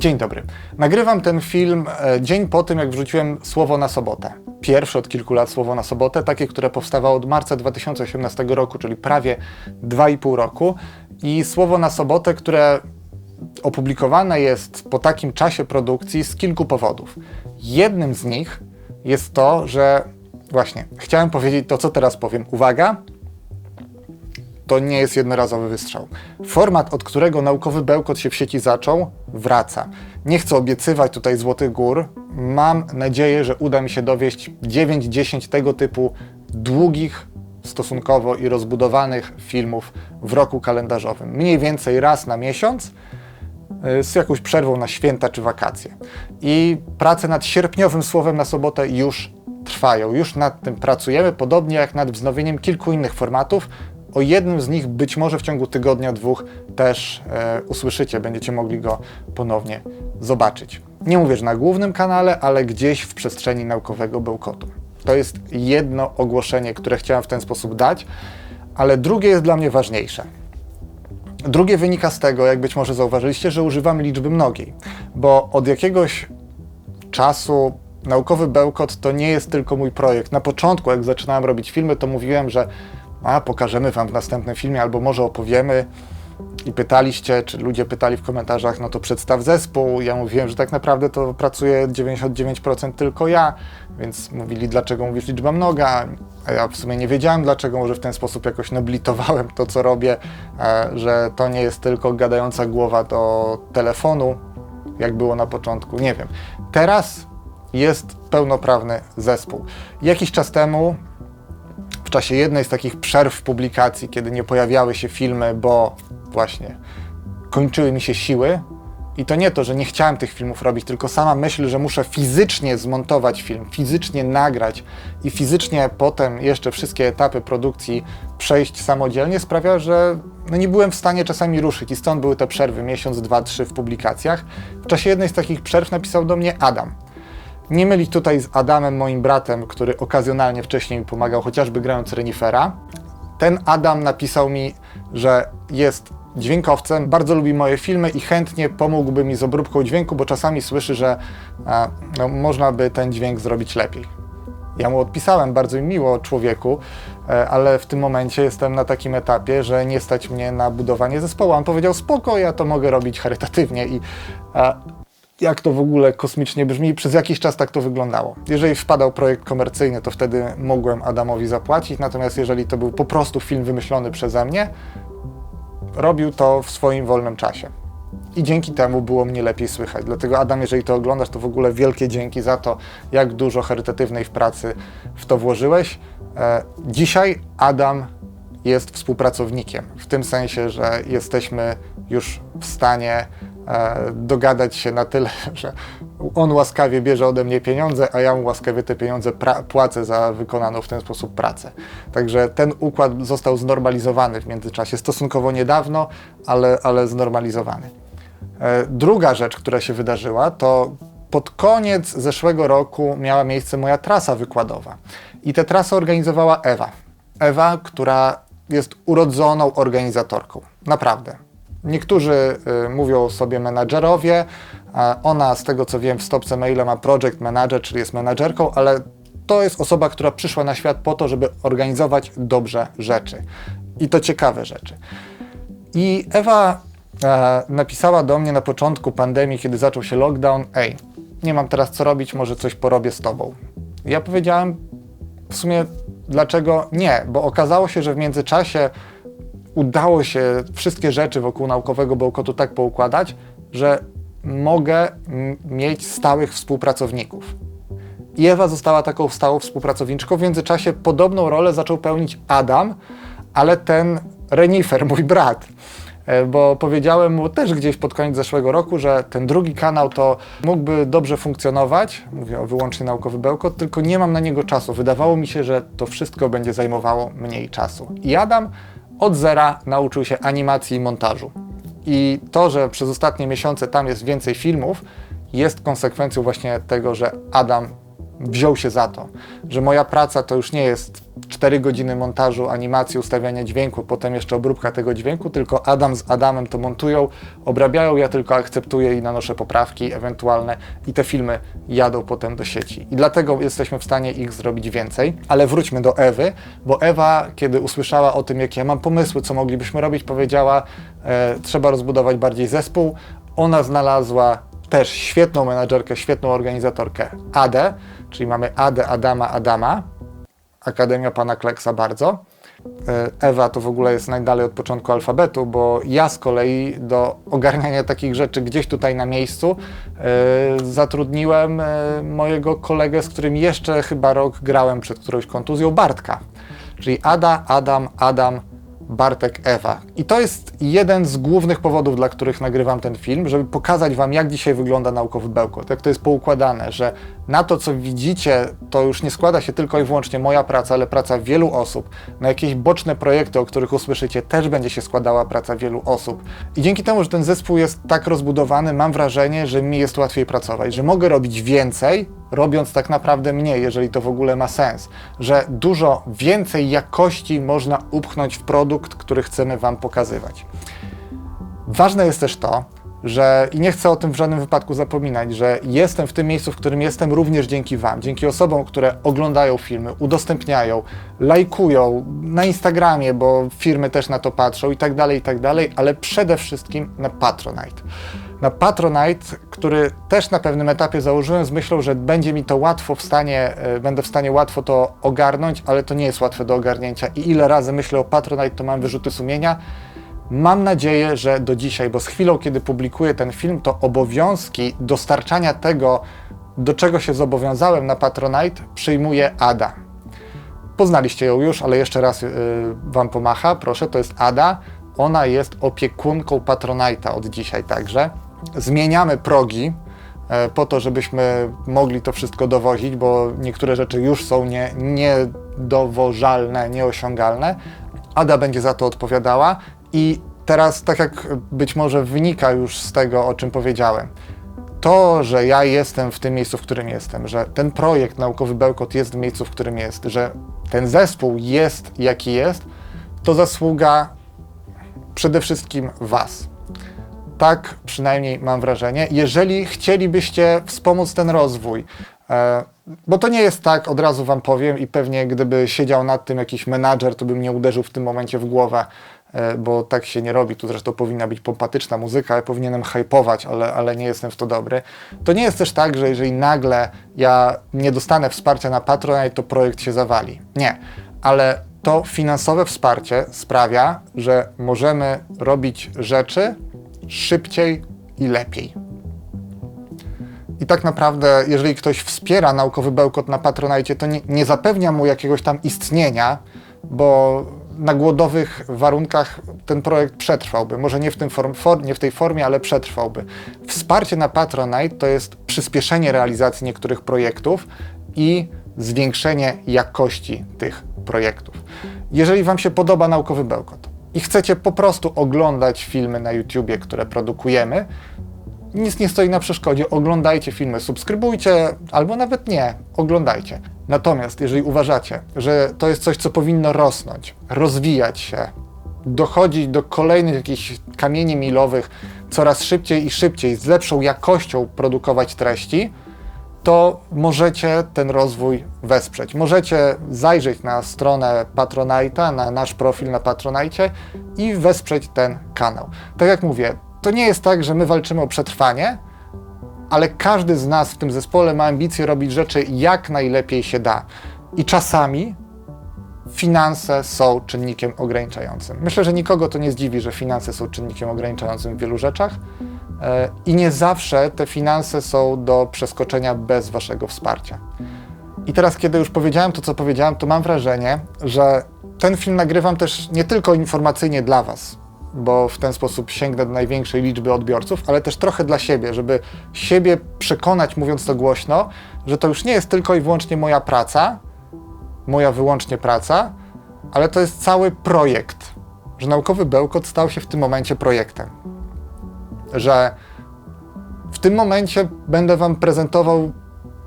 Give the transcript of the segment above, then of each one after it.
Dzień dobry. Nagrywam ten film e, dzień po tym, jak wrzuciłem Słowo na sobotę. Pierwsze od kilku lat Słowo na sobotę, takie, które powstawało od marca 2018 roku, czyli prawie 2,5 roku. I Słowo na sobotę, które opublikowane jest po takim czasie produkcji z kilku powodów. Jednym z nich jest to, że właśnie chciałem powiedzieć to, co teraz powiem. Uwaga, to nie jest jednorazowy wystrzał. Format, od którego naukowy bełkot się w sieci zaczął, wraca. Nie chcę obiecywać tutaj złotych gór. Mam nadzieję, że uda mi się dowieść 9-10 tego typu długich, stosunkowo i rozbudowanych filmów w roku kalendarzowym. Mniej więcej raz na miesiąc y, z jakąś przerwą na święta czy wakacje. I prace nad sierpniowym słowem na sobotę już trwają. Już nad tym pracujemy, podobnie jak nad wznowieniem kilku innych formatów, o jednym z nich być może w ciągu tygodnia, dwóch też e, usłyszycie, będziecie mogli go ponownie zobaczyć. Nie mówię, że na głównym kanale, ale gdzieś w przestrzeni naukowego bełkotu. To jest jedno ogłoszenie, które chciałem w ten sposób dać, ale drugie jest dla mnie ważniejsze. Drugie wynika z tego, jak być może zauważyliście, że używam liczby mnogiej, bo od jakiegoś czasu naukowy bełkot to nie jest tylko mój projekt. Na początku, jak zaczynałem robić filmy, to mówiłem, że a pokażemy Wam w następnym filmie, albo może opowiemy. I pytaliście, czy ludzie pytali w komentarzach, no to przedstaw zespół. Ja mówiłem, że tak naprawdę to pracuje 99% tylko ja, więc mówili, dlaczego mówisz liczba mnoga. A ja w sumie nie wiedziałem dlaczego, może w ten sposób jakoś noblitowałem to, co robię, e, że to nie jest tylko gadająca głowa do telefonu, jak było na początku. Nie wiem. Teraz jest pełnoprawny zespół. Jakiś czas temu w czasie jednej z takich przerw publikacji, kiedy nie pojawiały się filmy, bo właśnie kończyły mi się siły. I to nie to, że nie chciałem tych filmów robić, tylko sama myśl, że muszę fizycznie zmontować film, fizycznie nagrać i fizycznie potem jeszcze wszystkie etapy produkcji przejść samodzielnie sprawia, że no nie byłem w stanie czasami ruszyć i stąd były te przerwy, miesiąc, dwa, trzy w publikacjach. W czasie jednej z takich przerw napisał do mnie Adam. Nie mylić tutaj z Adamem, moim bratem, który okazjonalnie wcześniej mi pomagał, chociażby grając renifera. Ten Adam napisał mi, że jest dźwiękowcem, bardzo lubi moje filmy i chętnie pomógłby mi z obróbką dźwięku, bo czasami słyszy, że a, no, można by ten dźwięk zrobić lepiej. Ja mu odpisałem, bardzo mi miło człowieku, e, ale w tym momencie jestem na takim etapie, że nie stać mnie na budowanie zespołu. On powiedział, spoko, ja to mogę robić charytatywnie i a, jak to w ogóle kosmicznie brzmi przez jakiś czas tak to wyglądało. Jeżeli wpadał projekt komercyjny, to wtedy mogłem Adamowi zapłacić, natomiast jeżeli to był po prostu film wymyślony przeze mnie, robił to w swoim wolnym czasie. I dzięki temu było mnie lepiej słychać. Dlatego Adam, jeżeli to oglądasz, to w ogóle wielkie dzięki za to, jak dużo charytatywnej w pracy w to włożyłeś. E, dzisiaj Adam jest współpracownikiem, w tym sensie, że jesteśmy już w stanie dogadać się na tyle, że on łaskawie bierze ode mnie pieniądze, a ja mu łaskawie te pieniądze płacę za wykonaną w ten sposób pracę. Także ten układ został znormalizowany w międzyczasie, stosunkowo niedawno, ale, ale znormalizowany. E, druga rzecz, która się wydarzyła, to pod koniec zeszłego roku miała miejsce moja trasa wykładowa. I tę trasę organizowała Ewa. Ewa, która jest urodzoną organizatorką. Naprawdę. Niektórzy y, mówią sobie menadżerowie, ona z tego co wiem w stopce maila ma project manager, czyli jest menadżerką, ale to jest osoba, która przyszła na świat po to, żeby organizować dobrze rzeczy. I to ciekawe rzeczy. I Ewa e, napisała do mnie na początku pandemii, kiedy zaczął się lockdown, ej, nie mam teraz co robić, może coś porobię z tobą. Ja powiedziałem w sumie, dlaczego nie, bo okazało się, że w międzyczasie udało się wszystkie rzeczy wokół naukowego bełkotu tak poukładać, że mogę mieć stałych współpracowników. I Ewa została taką stałą współpracowniczką. W międzyczasie podobną rolę zaczął pełnić Adam, ale ten renifer, mój brat. E, bo powiedziałem mu też gdzieś pod koniec zeszłego roku, że ten drugi kanał to mógłby dobrze funkcjonować, mówię o wyłącznie naukowy bełkot, tylko nie mam na niego czasu. Wydawało mi się, że to wszystko będzie zajmowało mniej czasu. I Adam od zera nauczył się animacji i montażu. I to, że przez ostatnie miesiące tam jest więcej filmów, jest konsekwencją właśnie tego, że Adam wziął się za to, że moja praca to już nie jest 4 godziny montażu, animacji, ustawiania dźwięku, potem jeszcze obróbka tego dźwięku, tylko Adam z Adamem to montują, obrabiają, ja tylko akceptuję i nanoszę poprawki ewentualne i te filmy jadą potem do sieci. I dlatego jesteśmy w stanie ich zrobić więcej. Ale wróćmy do Ewy, bo Ewa, kiedy usłyszała o tym, jakie ja mam pomysły, co moglibyśmy robić, powiedziała, e, trzeba rozbudować bardziej zespół. Ona znalazła też świetną menadżerkę, świetną organizatorkę Adę, czyli mamy Adę, Adama, Adama, Akademia Pana Kleksa bardzo. E, Ewa to w ogóle jest najdalej od początku alfabetu, bo ja z kolei do ogarniania takich rzeczy gdzieś tutaj na miejscu e, zatrudniłem e, mojego kolegę, z którym jeszcze chyba rok grałem przed którąś kontuzją, Bartka. Czyli Ada, Adam, Adam, Bartek, Ewa. I to jest jeden z głównych powodów, dla których nagrywam ten film, żeby pokazać Wam, jak dzisiaj wygląda naukowy bełkot, jak to jest poukładane, że na to, co widzicie, to już nie składa się tylko i wyłącznie moja praca, ale praca wielu osób. Na jakieś boczne projekty, o których usłyszycie, też będzie się składała praca wielu osób. I dzięki temu, że ten zespół jest tak rozbudowany, mam wrażenie, że mi jest łatwiej pracować, że mogę robić więcej, robiąc tak naprawdę mniej, jeżeli to w ogóle ma sens. Że dużo więcej jakości można upchnąć w produkt, który chcemy Wam pokazywać. Ważne jest też to, że i nie chcę o tym w żadnym wypadku zapominać, że jestem w tym miejscu, w którym jestem również dzięki Wam, dzięki osobom, które oglądają filmy, udostępniają, lajkują na Instagramie, bo firmy też na to patrzą i tak dalej, i tak dalej, ale przede wszystkim na Patronite. Na Patronite, który też na pewnym etapie założyłem z myślą, że będzie mi to łatwo w stanie, e, będę w stanie łatwo to ogarnąć, ale to nie jest łatwe do ogarnięcia i ile razy myślę o Patronite, to mam wyrzuty sumienia, Mam nadzieję, że do dzisiaj, bo z chwilą, kiedy publikuję ten film, to obowiązki dostarczania tego, do czego się zobowiązałem na Patronite, przyjmuje Ada. Poznaliście ją już, ale jeszcze raz yy, Wam pomacha, proszę, to jest Ada. Ona jest opiekunką Patronite'a od dzisiaj także. Zmieniamy progi, e, po to, żebyśmy mogli to wszystko dowozić, bo niektóre rzeczy już są nie, niedowożalne, nieosiągalne. Ada będzie za to odpowiadała i teraz, tak jak być może wynika już z tego, o czym powiedziałem, to, że ja jestem w tym miejscu, w którym jestem, że ten projekt Naukowy Bełkot jest w miejscu, w którym jest, że ten zespół jest jaki jest, to zasługa przede wszystkim Was. Tak przynajmniej mam wrażenie. Jeżeli chcielibyście wspomóc ten rozwój, bo to nie jest tak, od razu Wam powiem, i pewnie gdyby siedział nad tym jakiś menadżer, to by mnie uderzył w tym momencie w głowę, E, bo tak się nie robi. Tu zresztą powinna być pompatyczna muzyka, ja powinienem hypować, ale, ale nie jestem w to dobry. To nie jest też tak, że jeżeli nagle ja nie dostanę wsparcia na Patronite, to projekt się zawali. Nie, ale to finansowe wsparcie sprawia, że możemy robić rzeczy szybciej i lepiej. I tak naprawdę, jeżeli ktoś wspiera naukowy bełkot na Patronite, to nie, nie zapewnia mu jakiegoś tam istnienia, bo na głodowych warunkach ten projekt przetrwałby. Może nie w, tym form, for, nie w tej formie, ale przetrwałby. Wsparcie na Patronite to jest przyspieszenie realizacji niektórych projektów i zwiększenie jakości tych projektów. Jeżeli Wam się podoba naukowy bełkot i chcecie po prostu oglądać filmy na YouTubie, które produkujemy, nic nie stoi na przeszkodzie. Oglądajcie filmy, subskrybujcie, albo nawet nie, oglądajcie. Natomiast jeżeli uważacie, że to jest coś, co powinno rosnąć, rozwijać się, dochodzić do kolejnych jakichś kamieni milowych, coraz szybciej i szybciej, z lepszą jakością produkować treści, to możecie ten rozwój wesprzeć. Możecie zajrzeć na stronę Patronite'a, na nasz profil na Patronite i wesprzeć ten kanał. Tak jak mówię, to nie jest tak, że my walczymy o przetrwanie, ale każdy z nas w tym zespole ma ambicje robić rzeczy jak najlepiej się da. I czasami finanse są czynnikiem ograniczającym. Myślę, że nikogo to nie zdziwi, że finanse są czynnikiem ograniczającym w wielu rzeczach. E, I nie zawsze te finanse są do przeskoczenia bez Waszego wsparcia. I teraz, kiedy już powiedziałem to, co powiedziałem, to mam wrażenie, że ten film nagrywam też nie tylko informacyjnie dla Was, bo w ten sposób sięgnę do największej liczby odbiorców, ale też trochę dla siebie, żeby siebie przekonać, mówiąc to głośno, że to już nie jest tylko i wyłącznie moja praca, moja wyłącznie praca, ale to jest cały projekt, że naukowy bełkot stał się w tym momencie projektem. Że w tym momencie będę Wam prezentował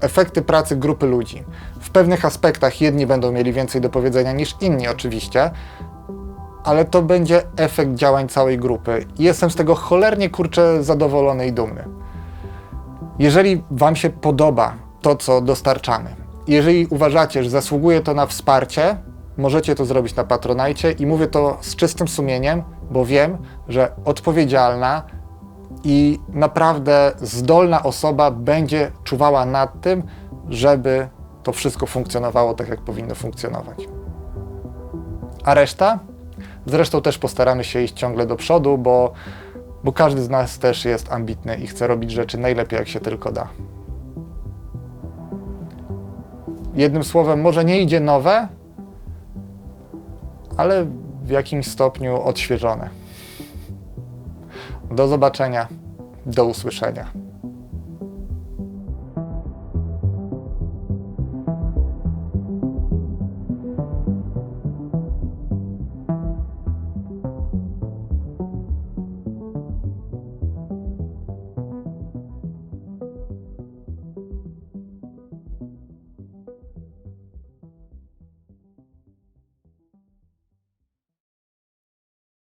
efekty pracy grupy ludzi. W pewnych aspektach jedni będą mieli więcej do powiedzenia niż inni, oczywiście, ale to będzie efekt działań całej grupy. Jestem z tego cholernie kurczę zadowolony i dumny. Jeżeli Wam się podoba to, co dostarczamy, jeżeli uważacie, że zasługuje to na wsparcie, możecie to zrobić na Patronajcie i mówię to z czystym sumieniem, bo wiem, że odpowiedzialna i naprawdę zdolna osoba będzie czuwała nad tym, żeby to wszystko funkcjonowało tak, jak powinno funkcjonować. A reszta? Zresztą też postaramy się iść ciągle do przodu, bo, bo każdy z nas też jest ambitny i chce robić rzeczy najlepiej, jak się tylko da. Jednym słowem, może nie idzie nowe, ale w jakimś stopniu odświeżone. Do zobaczenia, do usłyszenia.